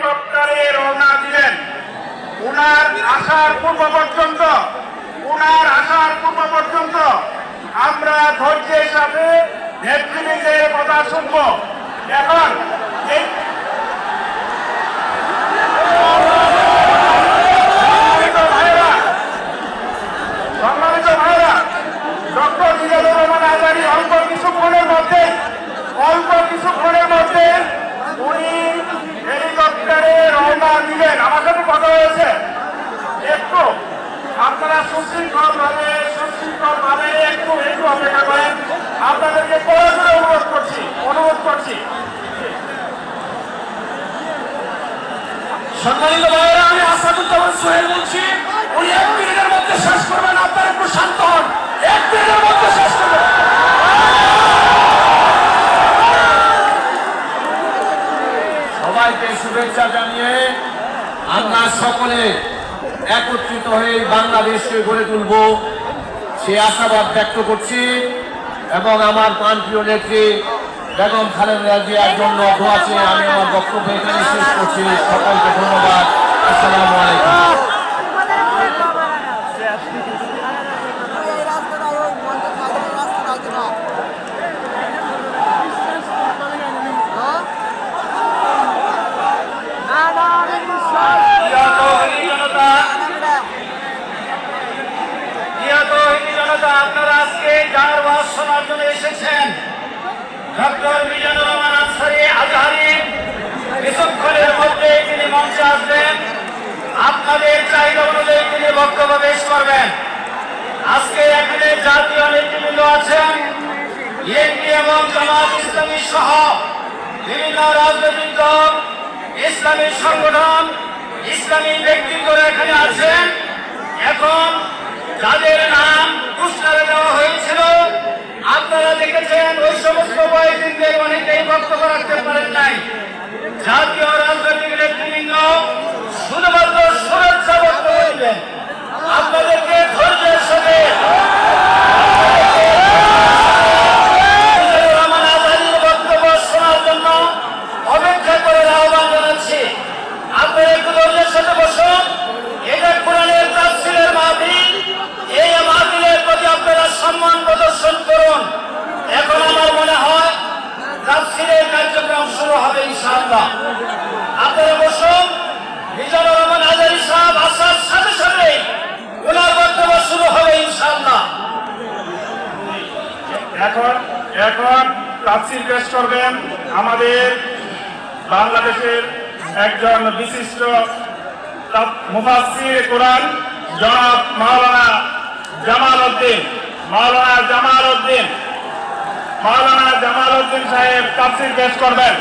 হেলিকপ্টারে রওনা দিলেন। উনার আসার পূর্ব পর্যন্ত, উনার আসার পূর্ব পর্যন্ত আমরা ধৈর্যের সাথে নেতৃত্বে কথা শুনব। এখন এই সম্মানিত ভাইরা সম্মানিত ভাইরা ডক্টর জিজানুর রহমান আজারি অল্প কিছুক্ষণের মধ্যে অল্প কিছুক্ষণের মধ্যে উনি হেলিকপ্টারে রওনা দিলেন আমার সাথে কথা হয়েছে একটু আপনারা সুশৃঙ্খল ভাবে সুশৃঙ্খল ভাবে একটু একটু অপেক্ষা করেন আপনাদেরকে করে করে অনুরোধ করছি অনুরোধ করছি সম্মানিত ভাইয়েরা, আমি আসাদুজ্জামান সোহেল বলছি। উনি এক মিনিটের মধ্যে শেষ করবেন, আপনারা একটু শান্ত হন। এক মিনিটের মধ্যে শেষ করবেন। সবাইকে শুভেচ্ছা জানিয়ে আমরা সকলে একত্রিত হয়ে বাংলাদেশকে গড়ে তুলব। সে আশাবাদ ব্যক্ত করছি এবং আমার প্রাণপ্রিয় নেত্রী বেগম খালেদা জিয়ার জন্য চেয়ে আমি আমার বক্তব্য এখানে শেষ করছি। সকলকে ধন্যবাদ। আসসালামু আছে আপনারা আজকে যার ওয়াজ শোনার জন্য এসেছেন। ডক্টর মিজানুর রহমান আনসারি, আজহারি কিছুক্ষণের মধ্যে তিনি মঞ্চে আপনাদের চাহিদা অনুযায়ী তিনি করবেন। আজকে এখানে জাতীয় নেতৃবৃন্দ আছেন বিএনপি এবং জামাত ইসলামী সহ বিভিন্ন রাজনৈতিক দল, ইসলামী সংগঠন, ইসলামী ব্যক্তিত্বরা এখানে আছেন। এখন যাদের নাম ঘোষণা আপনাদেরকে তাফসিল পেশ করবেন আমাদের বাংলাদেশের একজন বিশিষ্ট মুফাসির কোরআন, জনাব মাওলানা জামাল উদ্দিন। মাওলানা জামাল উদ্দিন। মাওলানা জামাল উদ্দিন সাহেব তাফসির পেশ করবেন।